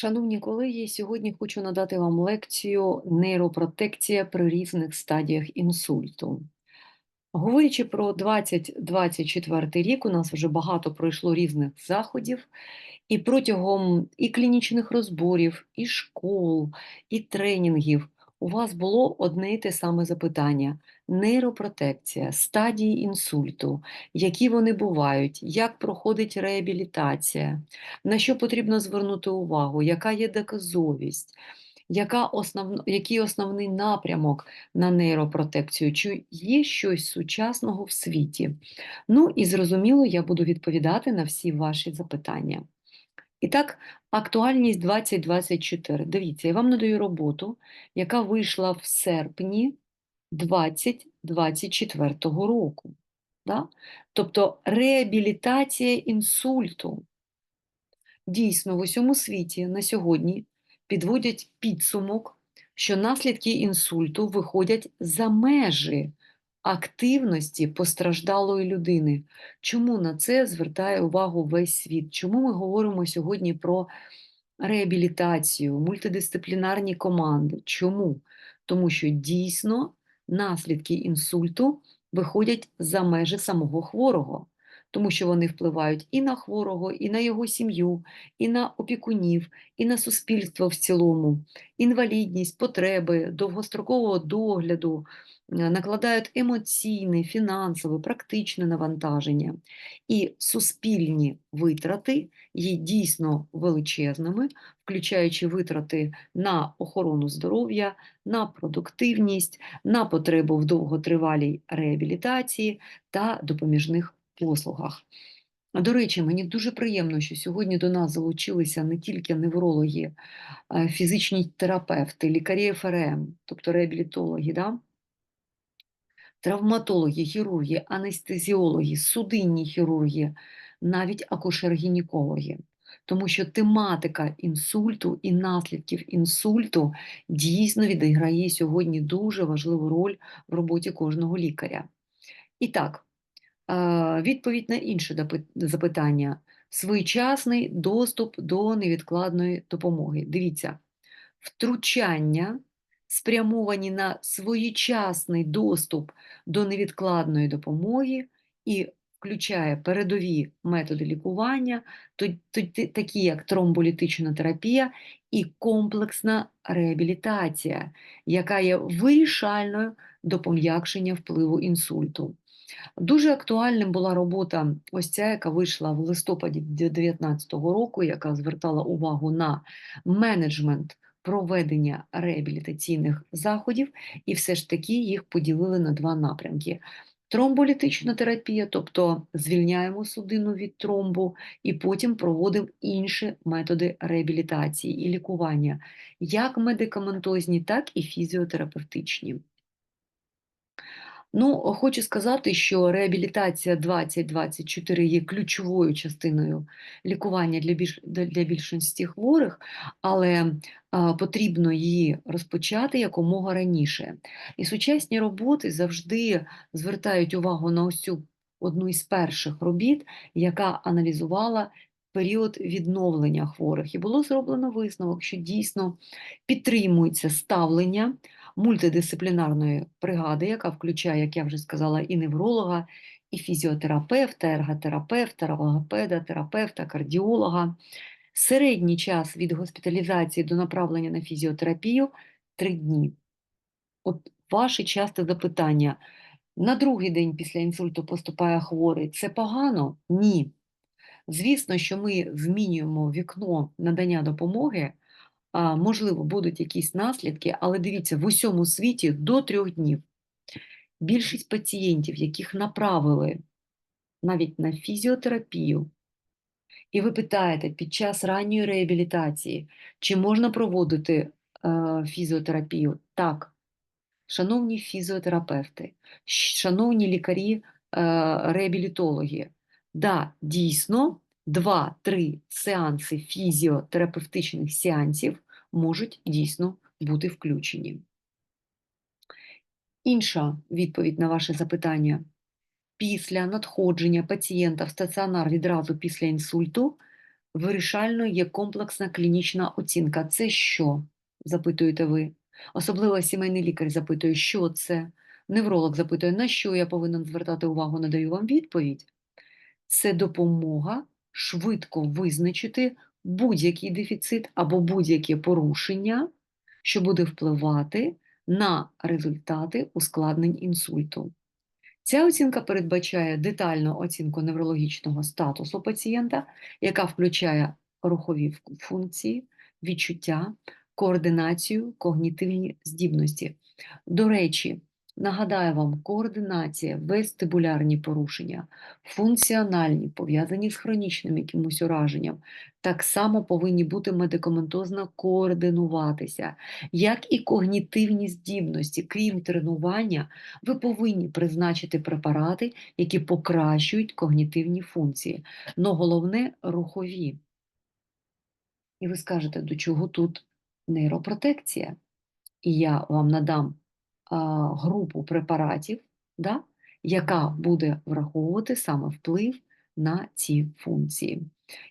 Шановні колеги, сьогодні хочу надати вам лекцію нейропротекція при різних стадіях інсульту. Говорячи про 2024 рік, у нас вже багато пройшло різних заходів, і протягом і клінічних розборів, і школ, і тренінгів у вас було одне і те саме запитання: нейропротекція, стадії інсульту, які вони бувають, як проходить реабілітація, на що потрібно звернути увагу, яка є доказовість. Яка основ... Який основний напрямок на нейропротекцію? Чи є щось сучасного в світі? Ну і зрозуміло, я буду відповідати на всі ваші запитання. І так, актуальність 2024. Дивіться, я вам надаю роботу, яка вийшла в серпні 2024 року. Да? Тобто реабілітація інсульту. Дійсно, в усьому світі на сьогодні підводять підсумок, що наслідки інсульту виходять за межі активності постраждалої людини. Чому на це звертає увагу весь світ? Чому ми говоримо сьогодні про реабілітацію, мультидисциплінарні команди? Чому? Тому що дійсно наслідки інсульту виходять за межі самого хворого тому що вони впливають і на хворого, і на його сім'ю, і на опікунів, і на суспільство в цілому, інвалідність, потреби, довгострокового догляду, накладають емоційне, фінансове, практичне навантаження. І суспільні витрати є дійсно величезними, включаючи витрати на охорону здоров'я, на продуктивність, на потребу в довготривалій реабілітації та допоміжних послугах. До речі, мені дуже приємно, що сьогодні до нас залучилися не тільки неврологи, фізичні терапевти, лікарі ФРМ, тобто реабілітологи, да? Травматологи, хірурги, анестезіологи, судинні хірурги, навіть акушер-гінекологи. Тому що тематика інсульту і наслідків інсульту дійсно відіграє сьогодні дуже важливу роль в роботі кожного лікаря. І так, Відповідь на інше запитання: своєчасний доступ до невідкладної допомоги. Дивіться, втручання спрямовані на своєчасний доступ до невідкладної допомоги і включає передові методи лікування, такі як тромболітична терапія і комплексна реабілітація, яка є вирішальною до пом'якшення впливу інсульту. Дуже актуальним була робота, ось ця, яка вийшла в листопаді 2019 року, яка звертала увагу на менеджмент проведення реабілітаційних заходів, і все ж таки їх поділили на два напрямки. Тромболітична терапія, тобто звільняємо судину від тромбу і потім проводимо інші методи реабілітації і лікування, як медикаментозні, так і фізіотерапевтичні. Ну, хочу сказати, що реабілітація 2024 є ключовою частиною лікування для більш для більшості хворих, але а, потрібно її розпочати якомога раніше. І сучасні роботи завжди звертають увагу на цю одну із перших робіт, яка аналізувала. Період відновлення хворих і було зроблено висновок, що дійсно підтримується ставлення мультидисциплінарної бригади, яка включає, як я вже сказала, і невролога, і фізіотерапевта, ерготерапевта, логопеда, терапевта, кардіолога. Середній час від госпіталізації до направлення на фізіотерапію три дні. От ваше часте запитання. На другий день після інсульту поступає хворий. Це погано? Ні. Звісно, що ми змінюємо вікно надання допомоги можливо, будуть якісь наслідки, але дивіться, в усьому світі до трьох днів більшість пацієнтів, яких направили навіть на фізіотерапію, і ви питаєте під час ранньої реабілітації, чи можна проводити е, фізіотерапію? Так, шановні фізіотерапевти, шановні лікарі, е, да, дійсно. Два-три сеанси фізіотерапевтичних сеансів можуть дійсно бути включені. Інша відповідь на ваше запитання. Після надходження пацієнта в стаціонар відразу після інсульту Вирішальною є комплексна клінічна оцінка. Це що? запитуєте ви. Особливо сімейний лікар запитує, що це. Невролог запитує, на що я повинен звертати увагу, надаю вам відповідь. Це допомога швидко визначити будь-який дефіцит або будь-яке порушення, що буде впливати на результати ускладнень інсульту. Ця оцінка передбачає детальну оцінку неврологічного статусу пацієнта, яка включає рухові функції, відчуття, координацію, когнітивні здібності. До речі, нагадаю вам, координація, вестибулярні порушення, функціональні, пов'язані з хронічним якимось ураженням, так само повинні бути медикаментозно координуватися, як і когнітивні здібності, крім тренування, ви повинні призначити препарати, які покращують когнітивні функції, але головне рухові. І ви скажете, до чого тут нейропротекція? І я вам надам групу препаратів, да, яка буде враховувати саме вплив на ці функції.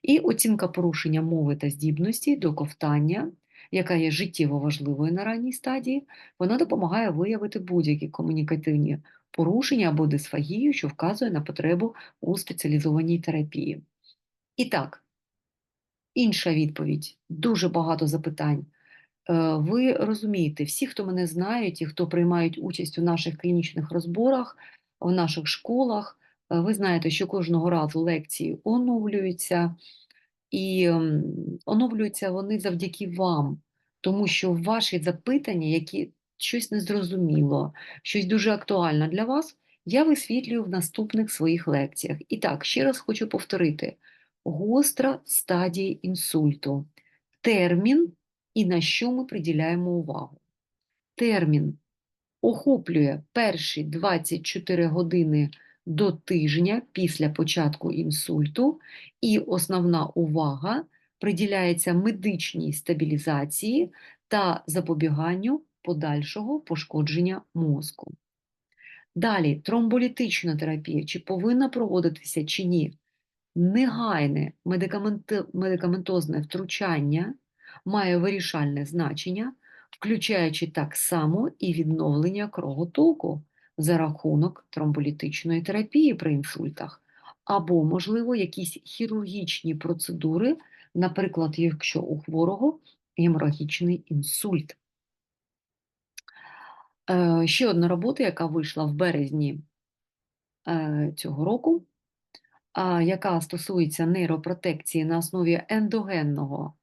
І оцінка порушення мови та здібності до ковтання, яка є життєво важливою на ранній стадії, вона допомагає виявити будь-які комунікативні порушення або дисфагію, що вказує на потребу у спеціалізованій терапії. І так, інша відповідь: дуже багато запитань. Е, Ви розумієте, всі, хто мене знають і хто приймають участь у наших клінічних розборах, в наших школах, е, ви знаєте, що кожного разу лекції оновлюються, і оновлюються вони завдяки вам, тому що ваші запитання, які щось незрозуміло, щось дуже актуальне для вас, я висвітлюю в наступних своїх лекціях. І так, ще раз хочу повторити: гостра стадія інсульту, термін і на що ми приділяємо увагу. Термін охоплює перші 24 години до тижня після початку інсульту, і основна увага приділяється медичній стабілізації та запобіганню подальшого пошкодження мозку. Далі, тромболітична терапія, чи повинна проводитися чи ні? Негайне медикаментозне втручання має вирішальне значення, включаючи так само і відновлення кровотоку за рахунок тромболітичної терапії при інсультах, або, можливо, якісь хірургічні процедури, наприклад, якщо у хворого геморагічний інсульт. Е, ще одна робота, яка вийшла в березні е, цього року, яка стосується нейропротекції на основі ендогенного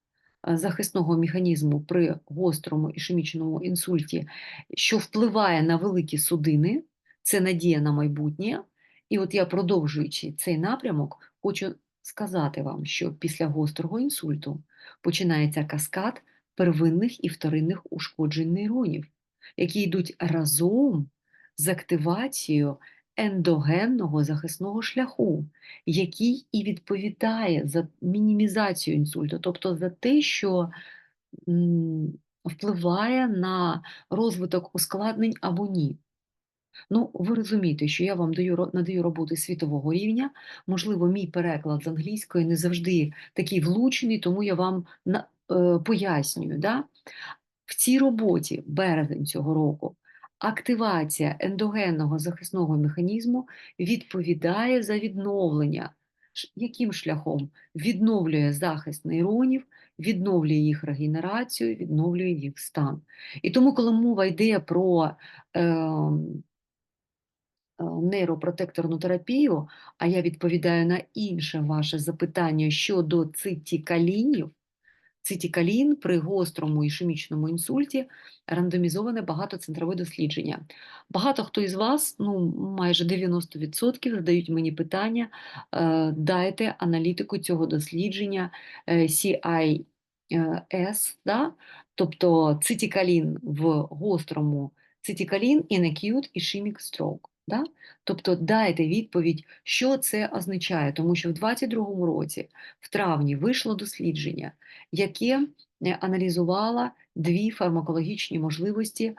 захисного механізму при гострому ішемічному інсульті, що впливає на великі судини, це надія на майбутнє. І от я, продовжуючи цей напрямок, хочу сказати вам, що після гострого інсульту починається каскад первинних і вторинних ушкоджень нейронів, які йдуть разом з активацією ендогенного захисного шляху, який і відповідає за мінімізацію інсульту, тобто за те, що впливає на розвиток ускладнень або ні. Ну, ви розумієте, що я вам даю надаю роботи світового рівня. Можливо, мій переклад з англійської не завжди такий влучений, тому я вам е, пояснюю. Да? В цій роботі березень цього року Активація ендогенного захисного механізму відповідає за відновлення. Яким шляхом відновлює захист нейронів, відновлює їх регенерацію, відновлює їх стан. І тому, коли мова йде про е, е, нейропротекторну терапію, а я відповідаю на інше ваше запитання щодо цитікалінів, цитікалін при гострому ішемічному інсульті рандомізоване багатоцентрове дослідження. Багато хто із вас, ну майже 90%, задають мені питання, е, дайте аналітику цього дослідження е, CIS, да? тобто цитікалін в гострому цитікалін in acute ischemic stroke. Да? Тобто дайте відповідь, що це означає, тому що в 2022 році, в травні, вийшло дослідження, яке е, аналізувало дві фармакологічні можливості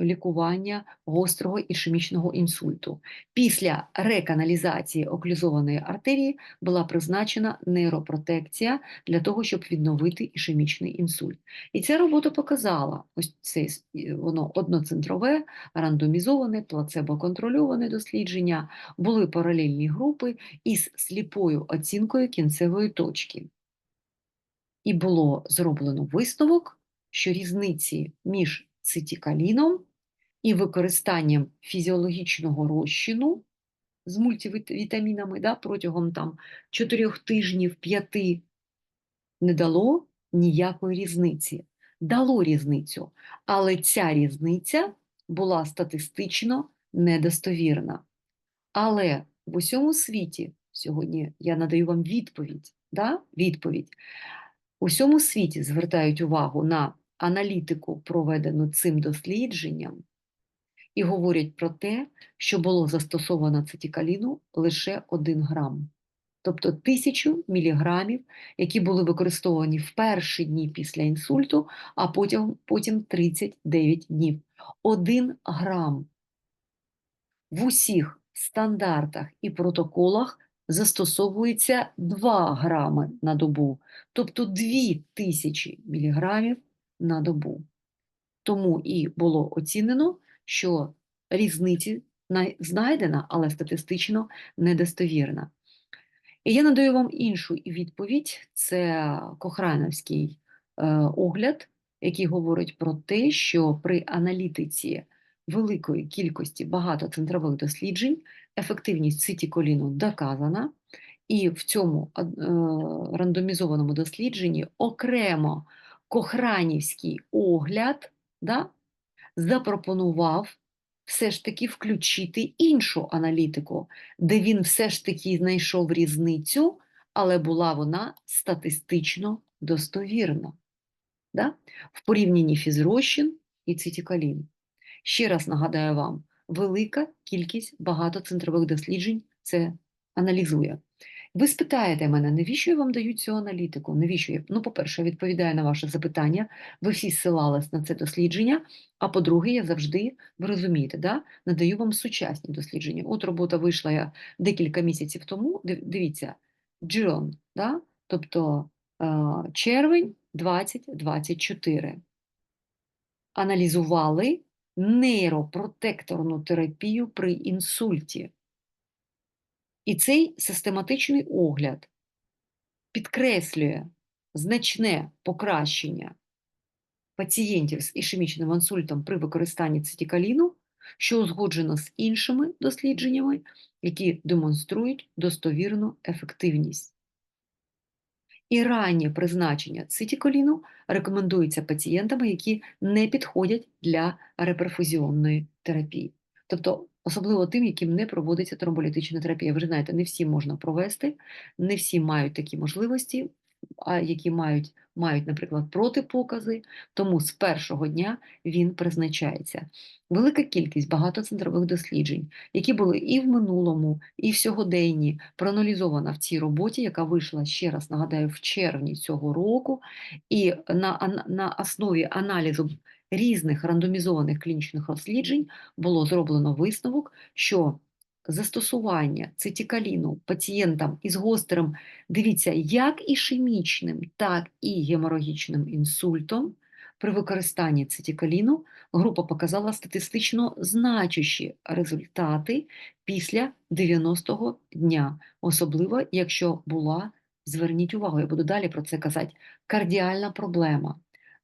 лікування гострого ішемічного інсульту. Після реканалізації оклюзованої артерії була призначена нейропротекція для того, щоб відновити ішемічний інсульт. І ця робота показала, ось це воно одноцентрове, рандомізоване, плацебо-контрольоване дослідження, були паралельні групи із сліпою оцінкою кінцевої точки. І було зроблено висновок, що різниці між цитікаліном і використанням фізіологічного розчину з мультивітамінами да, протягом там, 4 тижнів, 5 не дало ніякої різниці. Дало різницю, але ця різниця була статистично недостовірна. Але в усьому світі сьогодні я надаю вам відповідь. Да? відповідь. У всьому світі звертають увагу на аналітику, проведену цим дослідженням, і говорять про те, що було застосовано цитікаліну лише 1 грам. Тобто 1000 міліграмів, які були використовані в перші дні після інсульту, а потім, потім 39 днів. 1 грам в усіх стандартах і протоколах застосовується 2 грами на добу, тобто 2000 міліграмів на добу. Тому і було оцінено, що різниці знайдена, але статистично недостовірна. І я надаю вам іншу відповідь: це Кохрановський е, огляд, який говорить про те, що при аналітиці великої кількості багатоцентрових досліджень ефективність цитіколіну доказана, і в цьому е, рандомізованому дослідженні окремо Кохранівський огляд да, запропонував все ж таки включити іншу аналітику, де він все ж таки знайшов різницю, але була вона статистично достовірна да? в порівнянні фізрозчин і цитікалін. Ще раз нагадаю вам, велика кількість багатоцентрових досліджень це аналізує. Ви спитаєте мене, навіщо я вам даю цю аналітику? Навіщо я? Ну, по-перше, відповідаю на ваше запитання. Ви всі ссилались на це дослідження. А по-друге, я завжди, ви розумієте, да? надаю вам сучасні дослідження. От робота вийшла я декілька місяців тому. Дивіться, Джон, да? тобто е, червень 2024. Аналізували нейропротекторну терапію при інсульті. І цей систематичний огляд підкреслює значне покращення пацієнтів з ішемічним інсультом при використанні цитікаліну, що узгоджено з іншими дослідженнями, які демонструють достовірну ефективність. І раннє призначення цитіколіну рекомендується пацієнтами, які не підходять для реперфузіонної терапії. Тобто, особливо тим, яким не проводиться тромболітична терапія. Ви ж знаєте, не всі можна провести, не всі мають такі можливості, а які мають, мають, наприклад, протипокази, тому з першого дня він призначається. Велика кількість багатоцентрових досліджень, які були і в минулому, і в сьогоденні, проаналізована в цій роботі, яка вийшла, ще раз нагадаю, в червні цього року, і на, на основі аналізу різних рандомізованих клінічних досліджень було зроблено висновок, що застосування цитікаліну пацієнтам із гострим, дивіться, як ішемічним, так і геморагічним інсультом при використанні цитікаліну група показала статистично значущі результати після 90-го дня, особливо якщо була, зверніть увагу, я буду далі про це казати, кардіальна проблема.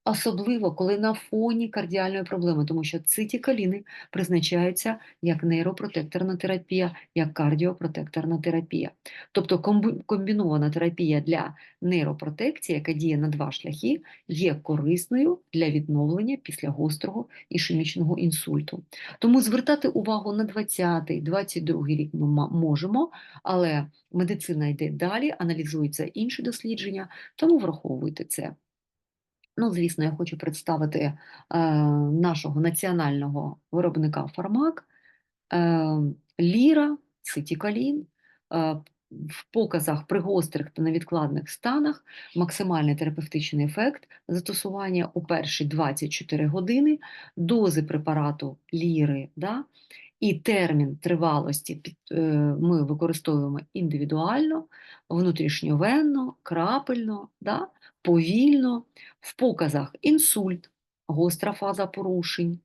Особливо, коли на фоні кардіальної проблеми, тому що цитікаліни призначаються як нейропротекторна терапія, як кардіопротекторна терапія. Тобто комбінована терапія для нейропротекції, яка діє на два шляхи, є корисною для відновлення після гострого ішемічного інсульту. Тому звертати увагу на 20-й, 22-й рік ми можемо, але медицина йде далі, аналізуються інші дослідження, тому враховуйте це. Ну, звісно, я хочу представити е, нашого національного виробника фармак. Е, Ліра, Цитікалін, е, в показах при гострих та невідкладних станах максимальний терапевтичний ефект застосування у перші 24 години, дози препарату ліри, да, і термін тривалості е, ми використовуємо індивідуально, внутрішньовенно, крапельно, да, повільно, в показах інсульт, гостра фаза порушень,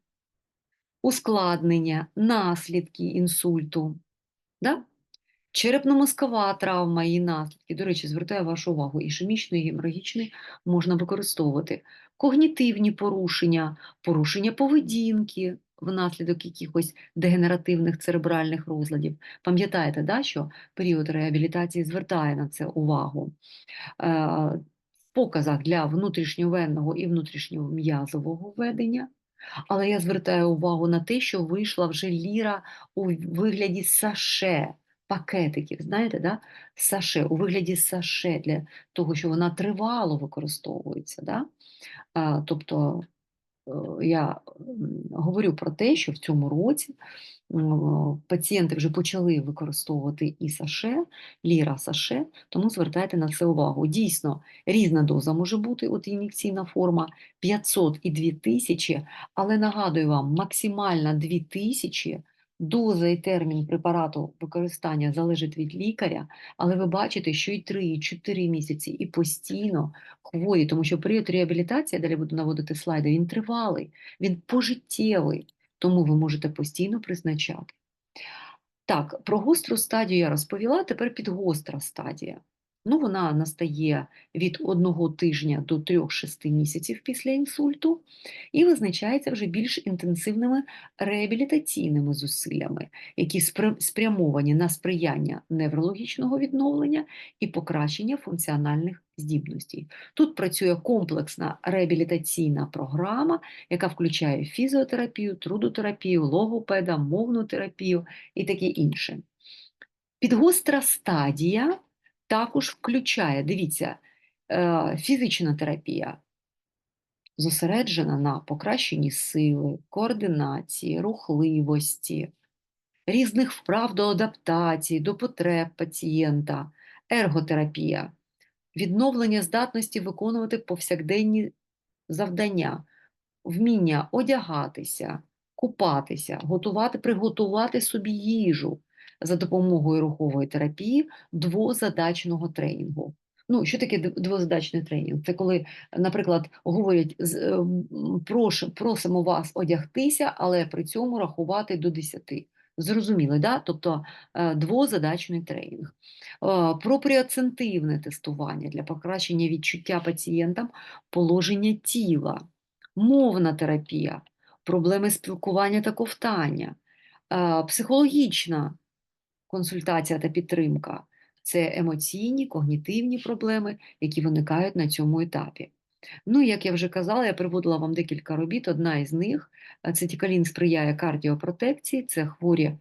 ускладнення, наслідки інсульту. Да? Черепно-мозкова травма і наслідки. До речі, звертаю вашу увагу, ішемічної, геморагічної можна використовувати. Когнітивні порушення, порушення поведінки внаслідок якихось дегенеративних церебральних розладів. Пам'ятаєте, да, що період реабілітації звертає на це увагу. Е, В показах для внутрішньовенного і внутрішньом'язового ведення. Але я звертаю увагу на те, що вийшла вже ліра у вигляді саше пакетиків, знаєте, да? саше, у вигляді саше для того, що вона тривало використовується. Да? А, тобто е, я говорю про те, що в цьому році пацієнти вже почали використовувати і саше, ліра саше, тому звертайте на це увагу. Дійсно, різна доза може бути, от ін'єкційна форма 500 і 2000, але нагадую вам, максимальна 2000 Доза і термін препарату використання залежить від лікаря, але ви бачите, що і 3, і 4 місяці, і постійно хворі, тому що період реабілітації, далі буду наводити слайди, він тривалий, він пожиттєвий, тому ви можете постійно призначати. Так, про гостру стадію я розповіла, тепер підгостра стадія. Ну, вона настає від одного тижня до 3-6 місяців після інсульту і визначається вже більш інтенсивними реабілітаційними зусиллями, які спрямовані на сприяння неврологічного відновлення і покращення функціональних здібностей. Тут працює комплексна реабілітаційна програма, яка включає фізіотерапію, трудотерапію, логопеда, мовну терапію і таке інше. Підгостра стадія також включає, дивіться, е, фізична терапія зосереджена на покращенні сили, координації, рухливості, різних вправ до адаптації, до потреб пацієнта, ерготерапія, відновлення здатності виконувати повсякденні завдання, вміння одягатися, купатися, готувати, приготувати собі їжу за допомогою рухової терапії двозадачного тренінгу. Ну, що таке дв- двозадачний тренінг? Це коли, наприклад, говорять, е, прош, просимо вас одягтися, але при цьому рахувати до 10. Зрозуміли, да? Тобто е, двозадачний тренінг. Е, Пропріоцентивне тестування для покращення відчуття пацієнтам положення тіла, мовна терапія, проблеми спілкування та ковтання, психологічна консультація та підтримка це емоційні, когнітивні проблеми, які виникають на цьому етапі. Ну, як я вже казала, я приводила вам декілька робіт. Одна із них цитікалін сприяє кардіопротекції. Це хворі,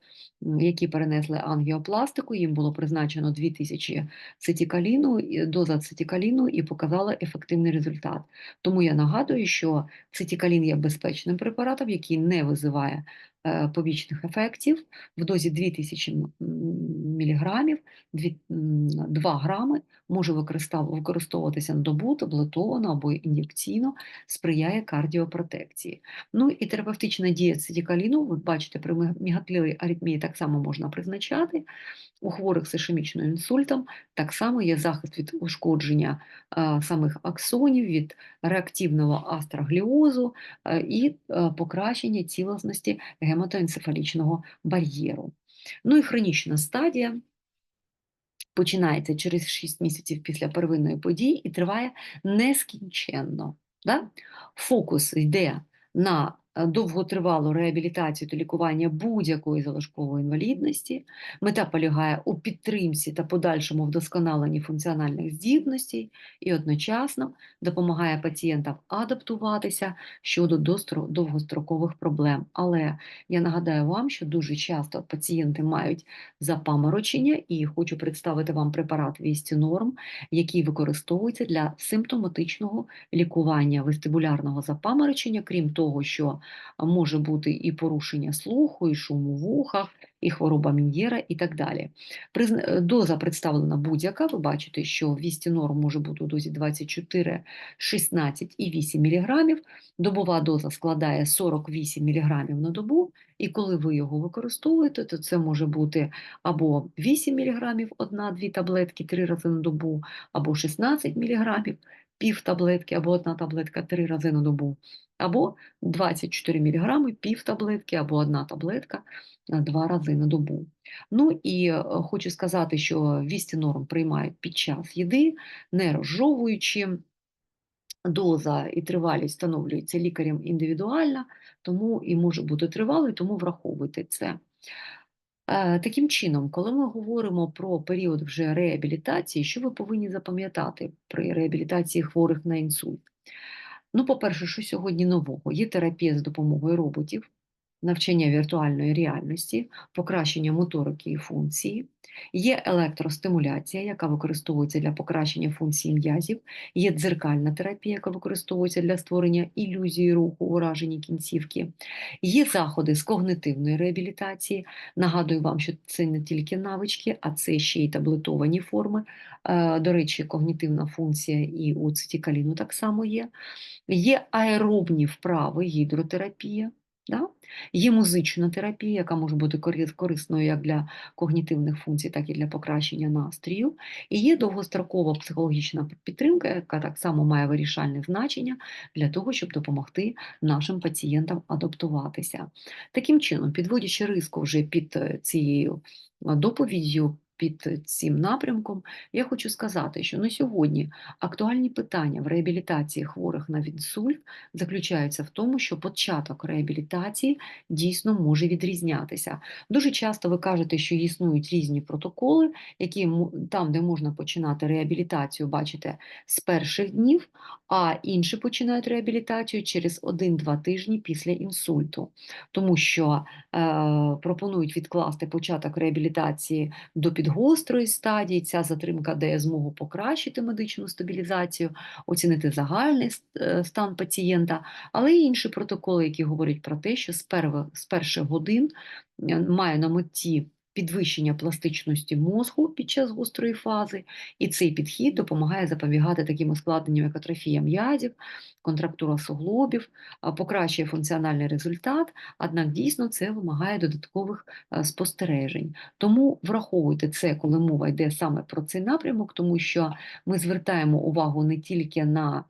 які перенесли ангіопластику. Їм було призначено 2000 цитікаліну, доза цитікаліну і показала ефективний результат. Тому я нагадую, що цитікалін є безпечним препаратом, який не визиває побічних ефектів в дозі 2000 м- міліграмів, 2 грами може використовуватися на добу таблетовано або ін'єкційно, сприяє кардіопротекції. Ну і терапевтична дія цитікаліну, ви бачите, при мігатлівій аритмії так само можна призначати. У хворих з ішемічним інсультом так само є захист від ушкодження е, самих аксонів, від реактивного астрогліозу е, і е, покращення цілісності гематоенцефалічного бар'єру. Ну і хронічна стадія починається через 6 місяців після первинної події і триває нескінченно. Да? Фокус йде на довготривалу реабілітацію та лікування будь-якої залишкової інвалідності. Мета полягає у підтримці та подальшому вдосконаленні функціональних здібностей і одночасно допомагає пацієнтам адаптуватися щодо довгострокових проблем. Але я нагадаю вам, що дуже часто пацієнти мають запаморочення, і хочу представити вам препарат Вістінорм, який використовується для симптоматичного лікування вестибулярного запаморочення, крім того, що може бути і порушення слуху, і шум у вухах, і хвороба Мін'єра, і так далі. Е, Доза представлена будь-яка. Ви бачите, що вісті норм може бути у дозі 24, 16 і 8 мг. Добова доза складає 48 мг на добу, і коли ви його використовуєте, то це може бути або 8 мг одна-дві таблетки три рази на добу, або 16 мг пів таблетки, або одна таблетка три рази на добу, або 24 мг пів таблетки, або одна таблетка два рази на добу. Ну і е, хочу сказати, що вісті норм приймають під час їди, не розжовуючи. Доза і тривалість встановлюється лікарем індивідуально, тому і може бути тривалою, тому враховуйте це. Е, Таким чином, коли ми говоримо про період вже реабілітації, що ви повинні запам'ятати при реабілітації хворих на інсульт? Ну, по-перше, що сьогодні нового? Є терапія з допомогою роботів, навчання віртуальної реальності, покращення моторики і функції, є електростимуляція, яка використовується для покращення функції м'язів, є дзеркальна терапія, яка використовується для створення ілюзії руху, уражені кінцівки, є заходи з когнитивної реабілітації. Нагадую вам, що це не тільки навички, а це ще й таблетовані форми. Е, До речі, когнітивна функція і у цитікаліну так само є. Є аеробні вправи, гідротерапія. Да? Є музична терапія, яка може бути корисною як для когнітивних функцій, так і для покращення настрою. І є довгострокова психологічна підтримка, яка так само має вирішальне значення для того, щоб допомогти нашим пацієнтам адаптуватися. Таким чином, підводячи риску вже під е, цією е, доповіддю, під цим напрямком, я хочу сказати, що на сьогодні актуальні питання в реабілітації хворих на інсульт заключаються в тому, що початок реабілітації дійсно може відрізнятися. Дуже часто ви кажете, що існують різні протоколи, які там, де можна починати реабілітацію, бачите, з перших днів, а інші починають реабілітацію через 1-2 тижні після інсульту, тому що е, пропонують відкласти початок реабілітації до підгострої стадії. Ця затримка дає змогу покращити медичну стабілізацію, оцінити загальний е, стан пацієнта, але й інші протоколи, які говорять про те, що з, перших годин е, має на меті підвищення пластичності мозку під час гострої фази, і цей підхід допомагає запобігати таким ускладненням, як атрофія м'язів, контрактура суглобів, покращує функціональний результат, однак дійсно це вимагає додаткових е, спостережень. Тому враховуйте це, коли мова йде саме про цей напрямок, тому що ми звертаємо увагу не тільки на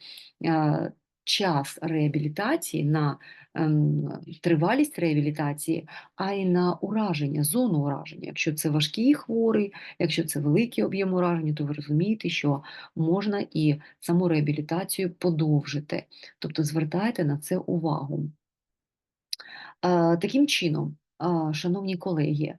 е, час реабілітації, на ем, тривалість реабілітації, а й на ураження, зону ураження. Якщо це важкий хворий, якщо це великий об'єм ураження, то ви розумієте, що можна і саму реабілітацію подовжити. Тобто звертайте на це увагу. Е, Таким чином, е, шановні колеги,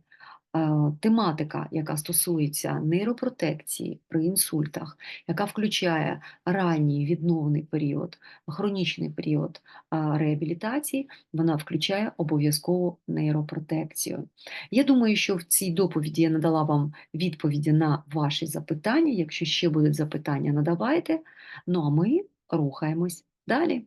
тематика, яка стосується нейропротекції при інсультах, яка включає ранній відновний період, хронічний період е, реабілітації, вона включає обов'язково нейропротекцію. Я думаю, що в цій доповіді я надала вам відповіді на ваші запитання. Якщо ще будуть запитання, надавайте. Ну а ми рухаємось далі.